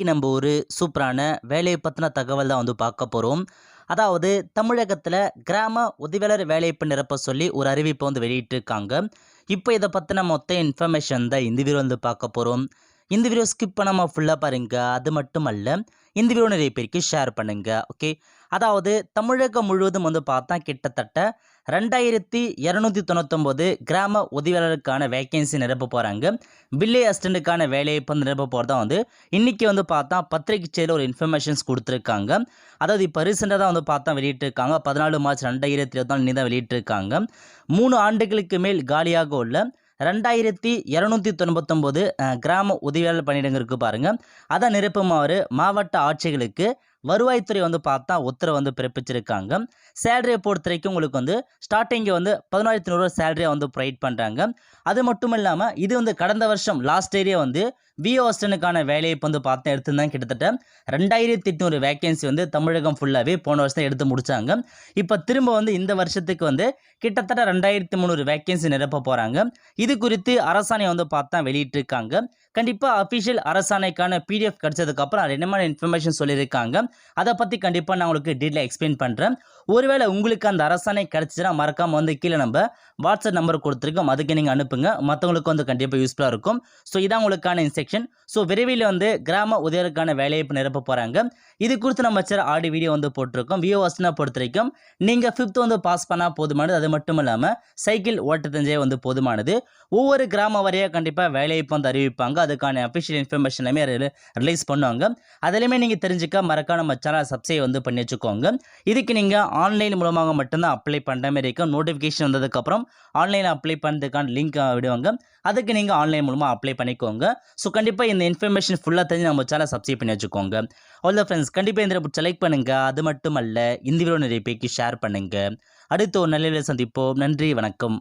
இன்னைக்கு நம்ம ஒரு சூப்பரான வேலையை பற்றின தகவல் தான் வந்து பார்க்க போகிறோம் அதாவது தமிழகத்தில் கிராம உதவியாளர் வேலைவாய்ப்பு நிரப்ப சொல்லி ஒரு அறிவிப்பை வந்து வெளியிட்டிருக்காங்க. இப்போ இதை பற்றின மொத்த இன்ஃபர்மேஷன் தான் இந்த வீடியோ வந்து பார்க்க போகிறோம் இந்த வீடியோ ஸ்கிப் பண்ணாமல் ஃபுல்லாக பாருங்கள் அது மட்டும் அல்ல இந்த வீடியோ நிறைய பேருக்கு ஷேர் பண்ணுங்கள் ஓகே அதாவது தமிழகம் முழுவதும் வந்து பார்த்தா கிட்டத்தட்ட ரெண்டாயிரத்தி இரநூத்தி தொண்ணூத்தொம்பது கிராம உதவியாளருக்கான வேக்கன்சி நிரப்ப போகிறாங்க பில்லே அசிஸ்டண்ட்டுக்கான வேலையை இப்போ நிரப்ப போகிறதா வந்து இன்றைக்கி வந்து பார்த்தா பத்திரிகை செய்தியில் ஒரு இன்ஃபர்மேஷன்ஸ் கொடுத்துருக்காங்க. அதாவது இப்போ ரீசெண்டாக தான் வந்து பார்த்தா வெளியிட்டிருக்காங்க. பதினாலு மார்ச் ரெண்டாயிரத்தி இருபத்தி நாலு தான் வெளியிட்டிருக்காங்க. மூணு ஆண்டுகளுக்கு மேல் காலியாக உள்ள ரெண்டாயிரத்தி இரநூத்தி தொண்ணூத்தொம்பது கிராம உதவியாளர் பணியிடங்கள் இருக்குது பாருங்கள் அதை நிரப்புமாறு மாவட்ட ஆட்சிகளுக்கு வருவாய்த்துறை வந்து பார்த்தா உத்தரவு வந்து பிறப்பிச்சிருக்காங்க. சேலரியை பொறுத்த வரைக்கும் உங்களுக்கு வந்து ஸ்டார்டிங்கே வந்து பதினாயிரத்தி நூறுரூவா சேலரியை வந்து ப்ரொவைட் பண்ணுறாங்க அது மட்டும் இல்லாமல் இது வந்து கடந்த வருஷம் லாஸ்ட் இயரே வந்து விஓஸ்டனுக்கான வேலையை இப்போ வந்து பார்த்தா எடுத்துருந்தாங்க கிட்டத்தட்ட ரெண்டாயிரத்தி எட்நூறு வேகன்சி வந்து தமிழகம் ஃபுல்லாகவே போன வருஷம் எடுத்து முடிச்சாங்க. இப்போ திரும்ப வந்து இந்த வருஷத்துக்கு வந்து கிட்டத்தட்ட ரெண்டாயிரத்தி முந்நூறு வேகன்சி நிரப்ப போகிறாங்க இது குறித்து அரசாணை வந்து பார்த்தா வெளியிட்டிருக்காங்க. கண்டிப்பாக அஃபிஷியல் அரசாணைக்கான பிடிஎஃப் கிடச்சதுக்கப்புறம் அது என்னமான இன்ஃபர்மேஷன் சொல்லியிருக்காங்க அதை பற்றி கண்டிப்பாக நான் உங்களுக்கு டீட்டெயில் எக்ஸ்பிளைன் பண்ணுறேன் ஒருவேளை உங்களுக்கு அந்த அரசாணை கிடச்சிச்சுன்னா மறக்காமல் வந்து கீழே நம்ம வாட்ஸ்அப் நம்பர் கொடுத்துருக்கோம். அதுக்கு நீங்கள் அனுப்புங்க. மற்றவங்களுக்கு வந்து கண்டிப்பாக யூஸ்ஃபுல்லாக இருக்கும். ஸோ இதான் உங்களுக்கான இன்ஸ்ட்ரக்ஷன் ஸோ விரைவில் வந்து கிராம உதவியருக்கான வேலையை நிரப்ப போகிறாங்க இது குறித்து நம்ம சார் ஆடி வீடியோ வந்து போட்டிருக்கோம். வியோ வசனை பொறுத்த வரைக்கும் நீங்கள் ஃபிஃப்த் வந்து பாஸ் பண்ணால் போதுமானது. அது மட்டும் இல்லாமல் சைக்கிள் ஓட்டத்தஞ்சே வந்து போதுமானது. ஒவ்வொரு கிராம வரையாக கண்டிப்பாக வேலைவாய்ப்பு வந்து அறிவிப்பாங்க. அதுக்கான அஃபிஷியல் இன்ஃபர்மேஷன் எல்லாமே ரிலீஸ் பண்ணுவாங்க. அதிலையுமே நீங்கள் தெரிஞ்சுக்க மறக்காம நம்ம சேனல் சப்ஸ்கிரைப் வந்து பண்ணி வச்சுக்கோங்க. இதுக்கு நீங்கள் ஆன்லைன் மூலமாக மட்டும்தான் அப்ளை பண்ணுற மாதிரி இருக்கும். நோட்டிஃபிகேஷன் வந்ததுக்கப்புறம் ஆன்லைனில் அப்ளை பண்ணுறதுக்கான லிங்க் விடுவாங்க. அதுக்கு நீங்கள் ஆன்லைன் மூலமாக அப்ளை பண்ணிக்கோங்க. ஸோ கண்டிப்பாக இந்த இன்ஃபர்மேஷன் ஃபுல்லாக தெரிஞ்சு நம்ம சேனல் சப்ஸ்கிரைப் பண்ணி வச்சுக்கோங்க. அவ்வளோ ஃப்ரெண்ட்ஸ் கண்டிப்பாக இந்த பிடிச்ச லைக் பண்ணுங்கள் அது மட்டும் அல்ல இந்த வீடியோ நிறைய பேருக்கு ஷேர் பண்ணுங்கள் அடுத்து ஒரு நல்ல சந்திப்போம். நன்றி வணக்கம்.